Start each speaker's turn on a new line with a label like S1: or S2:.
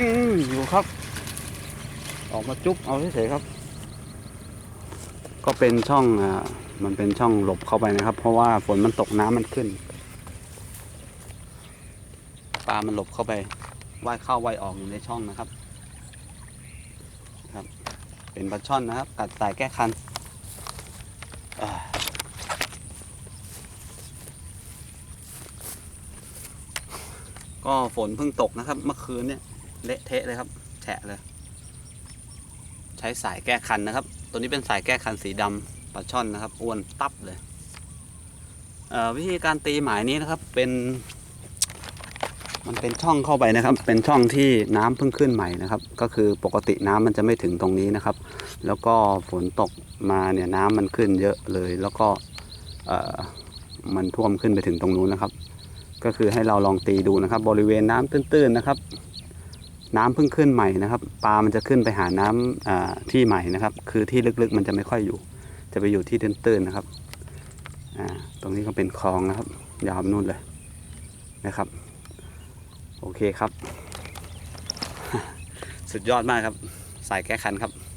S1: อืมอยู่ครับ ออกมาจุ๊บเอาเฉยๆครับ ก็เป็นช่องอ่ามันเป็นช่องหลบเข้าไปนะครับ เพราะว่าฝนมันตกน้ำมันขึ้นปลามันหลบเข้าไปว่ายเข้าว่ายออกอยู่ในช่องนะครับ ครับ เป็นปลาช่อนนะครับ กัดสายแก้คันก็ฝนเพิ่งตกนะครับ เมื่อคืนเนี่ย เละเทะเลยครับ แฉะเลย ใช้สายแก้คันนะครับ ตัวนี้เป็นสายแก้คันสีดำปลาช่อนนะครับอ้วนตับเลยเวิธีการตีหมายนี้นะครับเป็น มันเป็นช่องเข้าไปนะครับ เป็นช่องที่น้ำเพิ่งขึ้นใหม่นะครับ ก็คือปกติน้ำมันจะไม่ถึงตรงนี้นะครับ แล้วก็ฝนตกมาเนี่ยน้ำมันขึ้นเยอะเลย แล้วก็มันท่วมขึ้นไปถึงตรงนู้นนะครับ ก็คือให้เราลองตีดูนะครับ บริเวณน้ำตื้นๆนะครับ น้ำเพิ่งขึ้นใหม่นะครับ ปลามันจะขึ้นไปหาน้ำอ่าที่ใหม่นะครับ คือที่ลึกๆมันจะไม่ค่อยอยู่ จะไปอยู่ที่ตื้นๆนะครับตรงนี้ก็เป็นคลองนะครับ ยาวนู่นเลยนะครับ โอเคครับ สุดยอดมากครับ สายแก้คันครับ